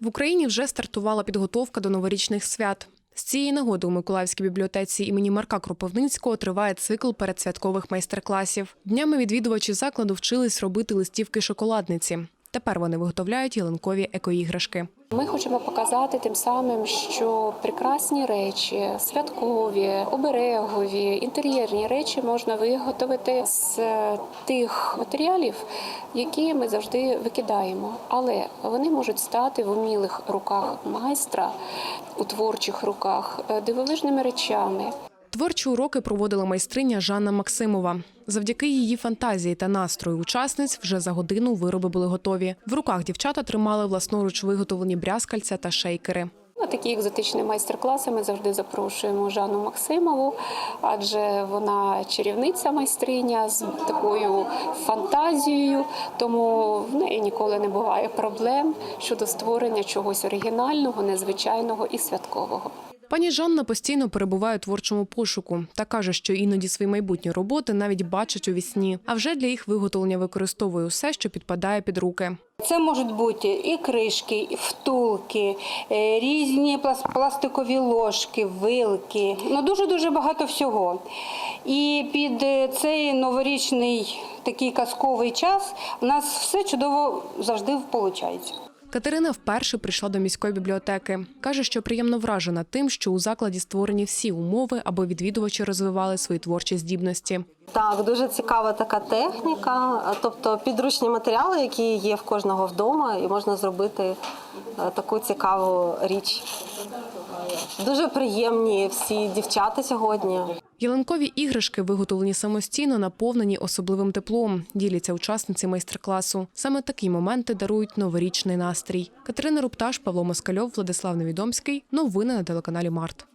В Україні вже стартувала підготовка до новорічних свят. З цієї нагоди у Миколаївській бібліотеці імені Марка Кропивницького триває цикл передсвяткових майстер-класів. Днями відвідувачі закладу вчились робити листівки шоколадниці. Тепер вони виготовляють ялинкові екоіграшки. Ми хочемо показати тим самим, що прекрасні речі, святкові, оберегові, інтер'єрні речі можна виготовити з тих матеріалів, які ми завжди викидаємо. Але вони можуть стати в умілих руках майстра, у творчих руках, е, дивовижними речами. Творчі уроки проводила майстриня Жанна Максимова. Завдяки її фантазії та настрою учасниць вже за годину вироби були готові. В руках дівчата тримали власноруч виготовлені брязкальця та шейкери. На такі екзотичні майстер-класи ми завжди запрошуємо Жанну Максимову, адже вона чарівниця майстриня з такою фантазією, тому в неї ніколи не буває проблем щодо створення чогось оригінального, незвичайного і святкового. Пані Жанна постійно перебуває у творчому пошуку та каже, що іноді свої майбутні роботи навіть бачить у вісні. А вже для їх виготовлення використовує усе, що підпадає під руки. Це можуть бути і кришки, і втулки, е, різні плас- пластикові ложки, вилки. Ну дуже дуже багато всього. І під е, цей новорічний такий казковий час у нас все чудово завжди виходить. Катерина вперше прийшла до міської бібліотеки. каже, що приємно вражена тим, що у закладі створені всі умови, аби відвідувачі розвивали свої творчі здібності. Так, дуже цікава така техніка, тобто підручні матеріали, які є в кожного вдома, і можна зробити е, таку цікаву річ. Дуже приємні всі дівчата сьогодні. Ялинкові іграшки, виготовлені самостійно, наповнені особливим теплом. Діляться учасниці майстер-класу. Саме такі моменти дарують новорічний настрій. Катерина Рупташ, Павло Москальов, Владислав Невідомський. Новини на телеканалі Март.